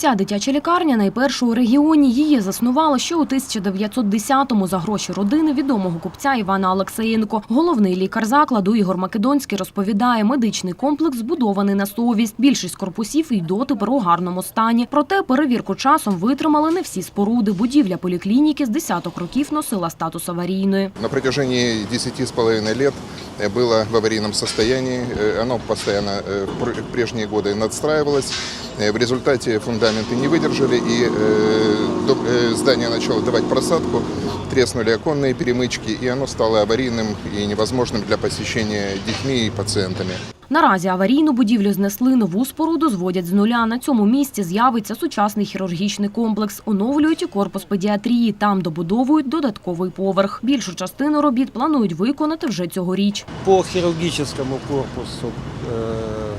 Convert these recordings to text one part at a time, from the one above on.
Ця дитяча лікарня найперша у регіоні. Її заснували ще у 1910-му за гроші родини відомого купця Івана Олексеєнко. Головний лікар закладу Ігор Македонський розповідає, медичний комплекс збудований на совість. Більшість корпусів і дотепер у гарному стані. Проте перевірку часом витримали не всі споруди. Будівля поліклініки з десяток років носила статус аварійної. На протяжении 10 с половиной лет э, было в аварийном состоянии. Э, Оно постоянно э, в пр- в прежние годы надстраивалось. Э, В результате фундаменты не выдержали, и э, до- э, здание начало давать просадку, треснули оконные перемычки, и оно стало аварийным и невозможным для посещения детьми и пациентами. Наразі аварійну будівлю знесли, нову споруду зводять з нуля. На цьому місці з'явиться сучасний хірургічний комплекс. Оновлюють і корпус педіатрії. Там добудовують додатковий поверх. Більшу частину робіт планують виконати вже цьогоріч. По хирургическому корпусу э,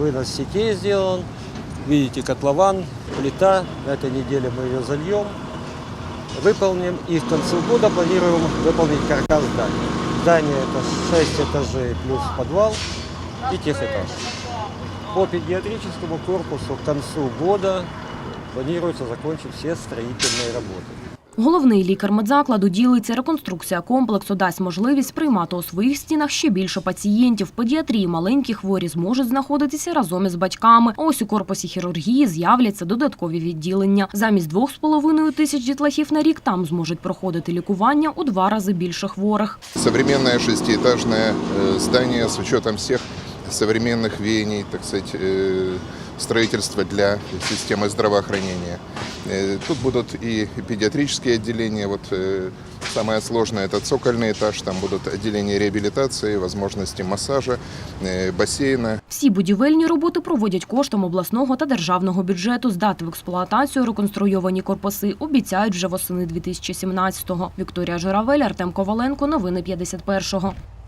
вынос сетей сделан. Видите, котлован, плита. На этой неделе мы ее зальем, выполним. И к концу года планируем выполнить каркас здания. Здание это 6 этажей плюс подвал и техэтаж. По педиатрическому корпусу к концу года планируется закончить все строительные работы. Головний лікар медзакладу ділиться, реконструкція комплексу дасть можливість приймати у своїх стінах ще більше пацієнтів. В педіатрії маленькі хворі зможуть знаходитися разом із батьками. А ось у корпусі хірургії з'являться додаткові відділення. Замість двох з половиною тисяч дітлахів на рік там зможуть проходити лікування у два рази більше хворих. Современное шестиэтажное э, здание с учетом всех современных веяний, так сказать, э, строительства для системы здравоохранения. Э, Тут будут и педиатрические отделения. Вот э, самое сложное это цокольный этаж. Там будут отделения реабилитации, возможности массажа, э, бассейна. Всі будівельні роботи проводять коштом обласного та державного бюджету. Здати в експлуатацію реконструйовані корпуси обіцяють вже восени 2017-го. Вікторія Журавель, Артем Коваленко. Новини 51-го.